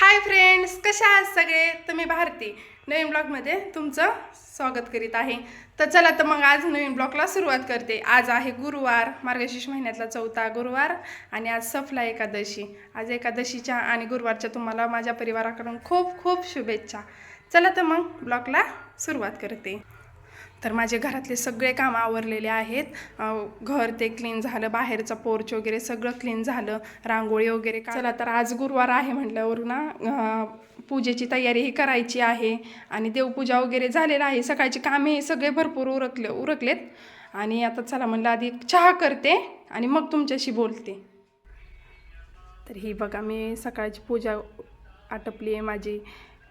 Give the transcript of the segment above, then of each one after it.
Hi friends कशा आहात सगळे? तर मी भारती. नवीन ब्लॉगमध्ये तुमचं स्वागत करीत आहे. तर चला तर मग आज नवीन ब्लॉगला सुरुवात करते. आज आहे गुरुवार मार्गशीर्ष महिन्यातला चौथा गुरुवार आणि आज सफला एकादशी. आज एकादशीच्या आणि गुरुवारच्या तुम्हाला माझ्या परिवाराकडून खूप खूप शुभेच्छा. चला तर मग ब्लॉगला सुरुवात करते. तर माझे घरातले सगळे काम आवरलेले आहेत. घर ते क्लीन झालं बाहेरचं पोर्च वगैरे सगळं क्लीन झालं रांगोळी वगैरे चला तर आज गुरुवार आहे म्हटल्यावर ना पूजेची तयारीही करायची आहे आणि देवपूजा वगैरे झालेलं आहे. सकाळची कामे सगळे भरपूर उरकले उरकलेत. आणि आता चला म्हणलं आधी चहा करते आणि मग तुमच्याशी बोलते. तर ही बघा मी सकाळची पूजा आटपली आहे माझी.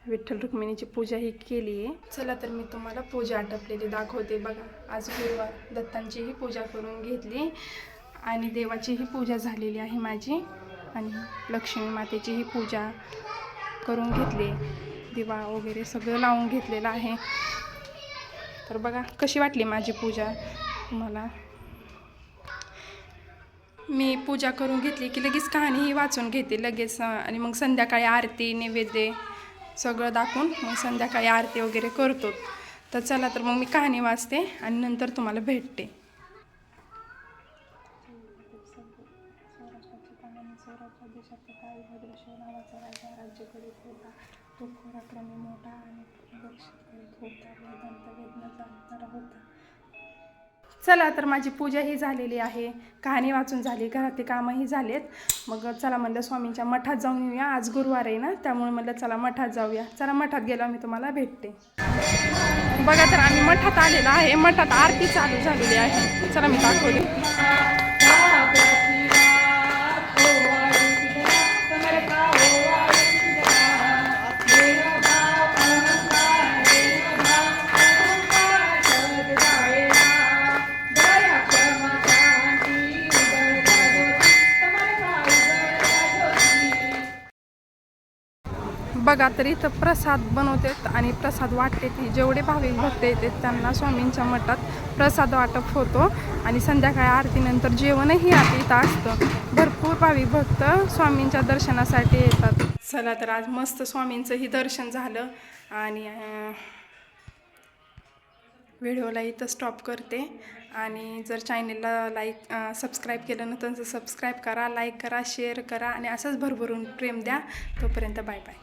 विठ्ठल रुक्मिणीची पूजा ही केली आहे. चला तर मी तुम्हाला पूजा आटपलेली दाखवते बघा. आज गुरुवार दत्तांचीही पूजा करून घेतली आणि देवाचीही पूजा झालेली आहे माझी आणि लक्ष्मी मातेचीही पूजा करून घेतली. दिवा वगैरे सगळं लावून घेतलेलं आहे. तर बघा कशी वाटली माझी पूजा? तुम्हाला? मी पूजा करून घेतली की लगेच कहाणीही वाचून घेते लगेच. आणि मग संध्याकाळी आरती नैवेद्य सगळं दाखवून मग संध्याकाळी आरती वगैरे करतो. तर चला तर मग मी कहाणी वाचते आणि नंतर तुम्हाला भेटते. राज्य तो मोठा आणि करीत होता. वेदांत वेदना जाणणारा होता. चला तर माझी पूजा ही झालेली आहे. कहाणी वाचून झाली घरातली कामंही झालेत. मग चला म्हणलं स्वामींच्या मठात जाऊन येऊया. आज गुरुवार आहे ना त्यामुळे म्हणलं चला मठात जाऊया. चला मठात गेलो मी तुम्हाला भेटते. बघा तर आम्ही मठात आलेलो आहे. मठात आरती चालू झालेली आहे. चला मी दाखवली बघा तर इथं प्रसाद बनवतात आणि प्रसाद वाटते जेवढे भाविक भक्त येतात त्यांना स्वामींच्या मठात प्रसाद वाटप होतो. आणि संध्याकाळी आरतीनंतर जेवणही आता इथं असतं. भरपूर भाविक भक्त स्वामींच्या दर्शनासाठी येतात. चला तर आज मस्त स्वामींचंही दर्शन झालं. आणि व्हिडिओला इथं स्टॉप करते. आणि जर चॅनेलला लाईक सबस्क्राईब केलं नसेल तर सबस्क्राईब करा लाईक करा शेअर करा आणि असंच भरभरून प्रेम द्या. तोपर्यंत बाय बाय